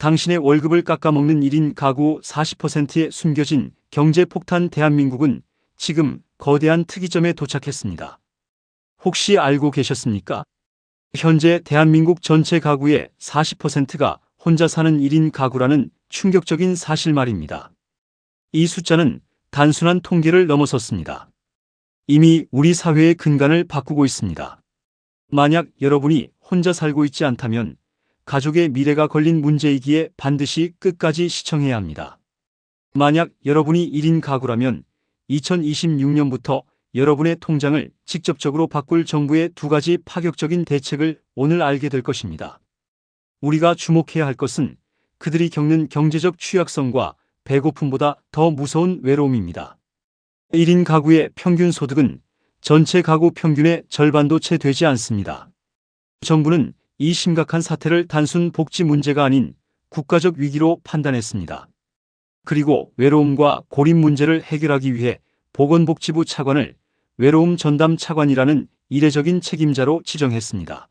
당신의 월급을 깎아먹는 1인 가구 40%에 숨겨진 경제 폭탄 대한민국은 지금 거대한 특이점에 도착했습니다. 혹시 알고 계셨습니까? 현재 대한민국 전체 가구의 40%가 혼자 사는 1인 가구라는 충격적인 사실 말입니다. 이 숫자는 단순한 통계를 넘어섰습니다. 이미 우리 사회의 근간을 바꾸고 있습니다. 만약 여러분이 혼자 살고 있지 않다면 가족의 미래가 걸린 문제이기에 반드시 끝까지 시청해야 합니다. 만약 여러분이 1인 가구라면 2026년부터 여러분의 통장을 직접적으로 바꿀 정부의 두 가지 파격적인 대책을 오늘 알게 될 것입니다. 우리가 주목해야 할 것은 그들이 겪는 경제적 취약성과 배고픔보다 더 무서운 외로움입니다. 1인 가구의 평균 소득은 전체 가구 평균의 절반도 채 되지 않습니다. 정부는 이 심각한 사태를 단순 복지 문제가 아닌 국가적 위기로 판단했습니다. 그리고 외로움과 고립 문제를 해결하기 위해 보건복지부 차관을 외로움 전담 차관이라는 이례적인 책임자로 지정했습니다.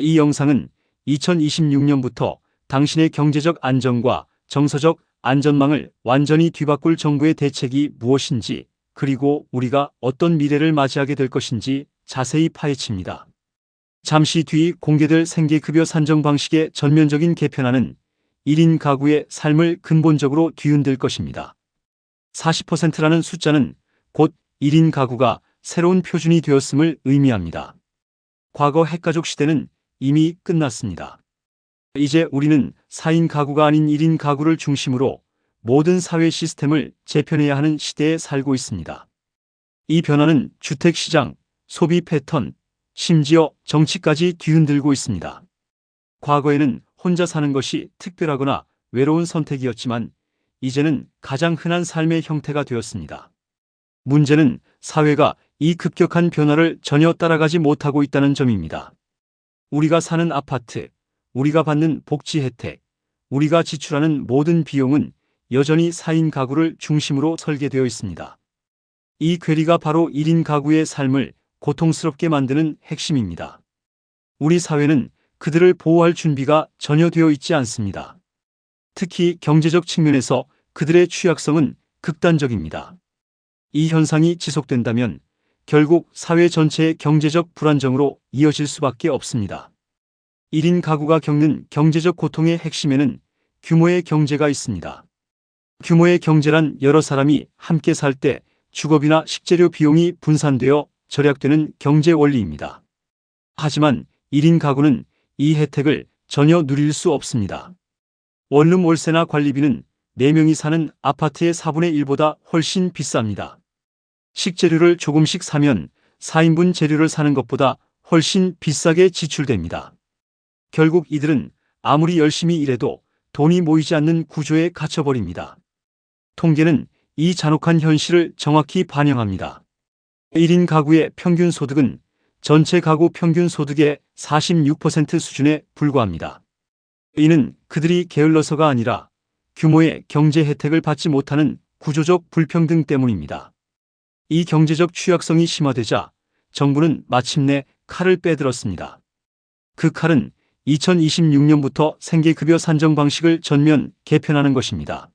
이 영상은 2026년부터 당신의 경제적 안정과 정서적 안전망을 완전히 뒤바꿀 정부의 대책이 무엇인지 그리고 우리가 어떤 미래를 맞이하게 될 것인지 자세히 파헤칩니다. 잠시 뒤 공개될 생계급여 산정 방식의 전면적인 개편안은 1인 가구의 삶을 근본적으로 뒤흔들 것입니다. 40%라는 숫자는 곧 1인 가구가 새로운 표준이 되었음을 의미합니다. 과거 핵가족 시대는 이미 끝났습니다. 이제 우리는 4인 가구가 아닌 1인 가구를 중심으로 모든 사회 시스템을 재편해야 하는 시대에 살고 있습니다. 이 변화는 주택시장, 소비 패턴, 심지어 정치까지 뒤흔들고 있습니다. 과거에는 혼자 사는 것이 특별하거나 외로운 선택이었지만 이제는 가장 흔한 삶의 형태가 되었습니다. 문제는 사회가 이 급격한 변화를 전혀 따라가지 못하고 있다는 점입니다. 우리가 사는 아파트, 우리가 받는 복지 혜택, 우리가 지출하는 모든 비용은 여전히 4인 가구를 중심으로 설계되어 있습니다. 이 괴리가 바로 1인 가구의 삶을 고통스럽게 만드는 핵심입니다. 우리 사회는 그들을 보호할 준비가 전혀 되어 있지 않습니다. 특히 경제적 측면에서 그들의 취약성은 극단적입니다. 이 현상이 지속된다면 결국 사회 전체의 경제적 불안정으로 이어질 수밖에 없습니다. 1인 가구가 겪는 경제적 고통의 핵심에는 규모의 경제가 있습니다. 규모의 경제란 여러 사람이 함께 살 때 주거비나 식재료 비용이 분산되어 절약되는 경제 원리입니다. 하지만 1인 가구는 이 혜택을 전혀 누릴 수 없습니다. 원룸 월세나 관리비는 4명이 사는 아파트의 4분의 1보다 훨씬 비쌉니다. 식재료를 조금씩 사면 4인분 재료를 사는 것보다 훨씬 비싸게 지출됩니다. 결국 이들은 아무리 열심히 일해도 돈이 모이지 않는 구조에 갇혀버립니다. 통계는 이 잔혹한 현실을 정확히 반영합니다. 1인 가구의 평균 소득은 전체 가구 평균 소득의 46% 수준에 불과합니다. 이는 그들이 게을러서가 아니라 규모의 경제 혜택을 받지 못하는 구조적 불평등 때문입니다. 이 경제적 취약성이 심화되자 정부는 마침내 칼을 빼들었습니다. 그 칼은 2026년부터 생계급여 산정 방식을 전면 개편하는 것입니다.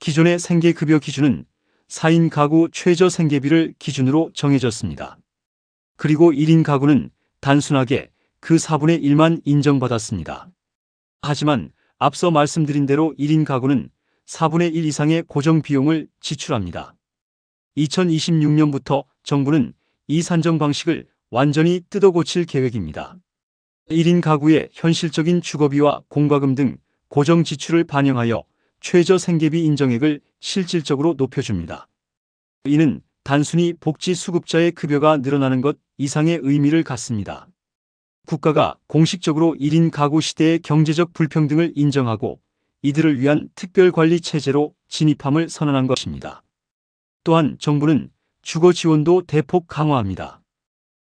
기존의 생계급여 기준은 4인 가구 최저 생계비를 기준으로 정해졌습니다. 그리고 1인 가구는 단순하게 그 4분의 1만 인정받았습니다. 하지만 앞서 말씀드린 대로 1인 가구는 4분의 1 이상의 고정 비용을 지출합니다. 2026년부터 정부는 이 산정 방식을 완전히 뜯어고칠 계획입니다. 1인 가구의 현실적인 주거비와 공과금 등 고정 지출을 반영하여 최저 생계비 인정액을 실질적으로 높여줍니다. 이는 단순히 복지 수급자의 급여가 늘어나는 것 이상의 의미를 갖습니다. 국가가 공식적으로 1인 가구 시대의 경제적 불평등을 인정하고 이들을 위한 특별관리 체제로 진입함을 선언한 것입니다. 또한 정부는 주거 지원도 대폭 강화합니다.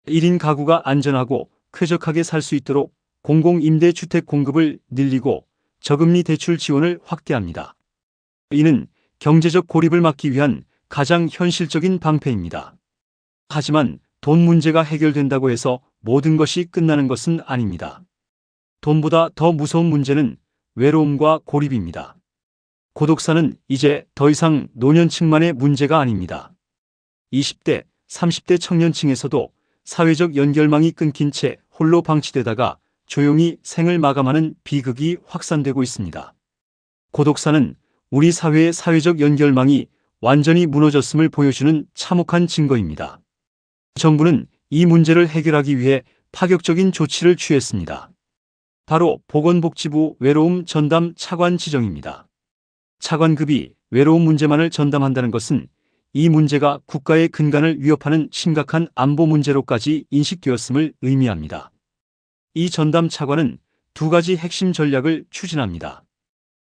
1인 가구가 안전하고 쾌적하게 살 수 있도록 공공임대주택 공급을 늘리고 저금리 대출 지원을 확대합니다. 이는 경제적 고립을 막기 위한 가장 현실적인 방패입니다. 하지만 돈 문제가 해결된다고 해서 모든 것이 끝나는 것은 아닙니다. 돈보다 더 무서운 문제는 외로움과 고립입니다. 고독사는 이제 더 이상 노년층만의 문제가 아닙니다. 20대, 30대 청년층에서도 사회적 연결망이 끊긴 채 홀로 방치되다가 조용히 생을 마감하는 비극이 확산되고 있습니다. 고독사는 우리 사회의 사회적 연결망이 완전히 무너졌음을 보여주는 참혹한 증거입니다. 정부는 이 문제를 해결하기 위해 파격적인 조치를 취했습니다. 바로 보건복지부 외로움 전담 차관 지정입니다. 차관급이 외로움 문제만을 전담한다는 것은 이 문제가 국가의 근간을 위협하는 심각한 안보 문제로까지 인식되었음을 의미합니다. 이 전담 차관은 두 가지 핵심 전략을 추진합니다.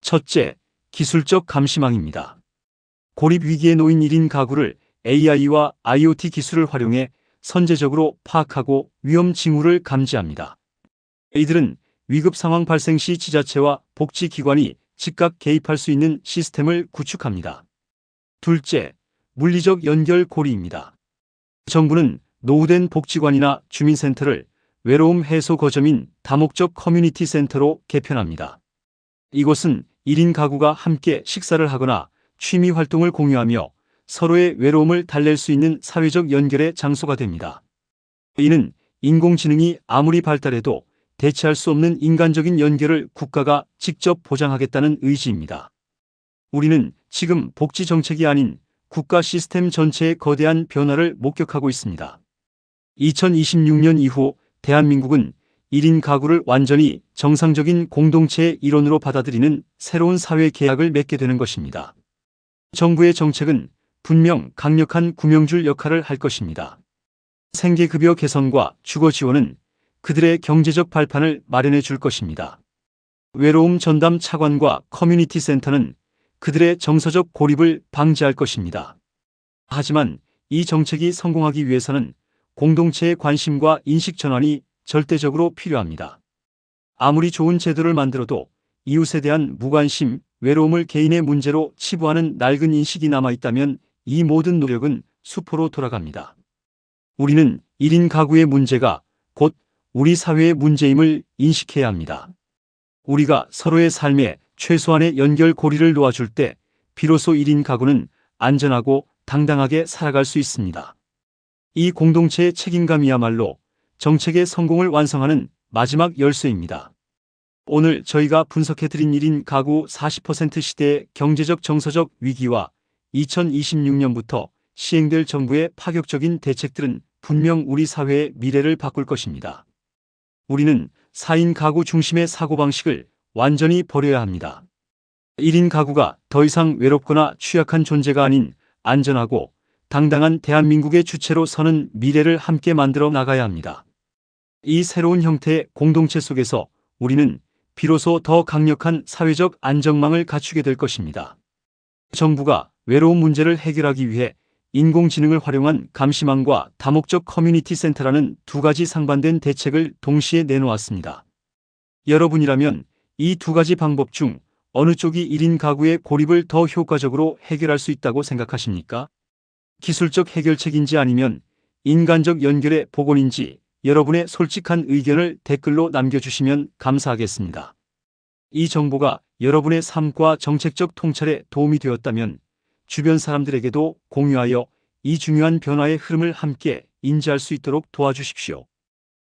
첫째, 기술적 감시망입니다. 고립 위기에 놓인 1인 가구를 AI와 IoT 기술을 활용해 선제적으로 파악하고 위험 징후를 감지합니다. 이들은 위급 상황 발생 시 지자체와 복지기관이 즉각 개입할 수 있는 시스템을 구축합니다. 둘째, 물리적 연결 고리입니다. 정부는 노후된 복지관이나 주민센터를 외로움 해소 거점인 다목적 커뮤니티 센터로 개편합니다. 이곳은 1인 가구가 함께 식사를 하거나 취미 활동을 공유하며 서로의 외로움을 달랠 수 있는 사회적 연결의 장소가 됩니다. 이는 인공지능이 아무리 발달해도 대체할 수 없는 인간적인 연결을 국가가 직접 보장하겠다는 의지입니다. 우리는 지금 복지 정책이 아닌 국가 시스템 전체의 거대한 변화를 목격하고 있습니다. 2026년 이후 대한민국은 1인 가구를 완전히 정상적인 공동체의 일원으로 받아들이는 새로운 사회 계약을 맺게 되는 것입니다. 정부의 정책은 분명 강력한 구명줄 역할을 할 것입니다. 생계급여 개선과 주거 지원은 그들의 경제적 발판을 마련해 줄 것입니다. 외로움 전담 차관과 커뮤니티 센터는 그들의 정서적 고립을 방지할 것입니다. 하지만 이 정책이 성공하기 위해서는 공동체의 관심과 인식 전환이 절대적으로 필요합니다. 아무리 좋은 제도를 만들어도 이웃에 대한 무관심, 외로움을 개인의 문제로 치부하는 낡은 인식이 남아있다면 이 모든 노력은 수포로 돌아갑니다. 우리는 1인 가구의 문제가 곧 우리 사회의 문제임을 인식해야 합니다. 우리가 서로의 삶에 최소한의 연결 고리를 놓아줄 때 비로소 1인 가구는 안전하고 당당하게 살아갈 수 있습니다. 이 공동체의 책임감이야말로 정책의 성공을 완성하는 마지막 열쇠입니다. 오늘 저희가 분석해드린 1인 가구 40% 시대의 경제적 정서적 위기와 2026년부터 시행될 정부의 파격적인 대책들은 분명 우리 사회의 미래를 바꿀 것입니다. 우리는 4인 가구 중심의 사고방식을 완전히 버려야 합니다. 1인 가구가 더 이상 외롭거나 취약한 존재가 아닌 안전하고 당당한 대한민국의 주체로 서는 미래를 함께 만들어 나가야 합니다. 이 새로운 형태의 공동체 속에서 우리는 비로소 더 강력한 사회적 안정망을 갖추게 될 것입니다. 정부가 외로움 문제를 해결하기 위해 인공지능을 활용한 감시망과 다목적 커뮤니티 센터라는 두 가지 상반된 대책을 동시에 내놓았습니다. 여러분이라면 이 두 가지 방법 중 어느 쪽이 1인 가구의 고립을 더 효과적으로 해결할 수 있다고 생각하십니까? 기술적 해결책인지 아니면 인간적 연결의 복원인지 여러분의 솔직한 의견을 댓글로 남겨주시면 감사하겠습니다. 이 정보가 여러분의 삶과 정책적 통찰에 도움이 되었다면 주변 사람들에게도 공유하여 이 중요한 변화의 흐름을 함께 인지할 수 있도록 도와주십시오.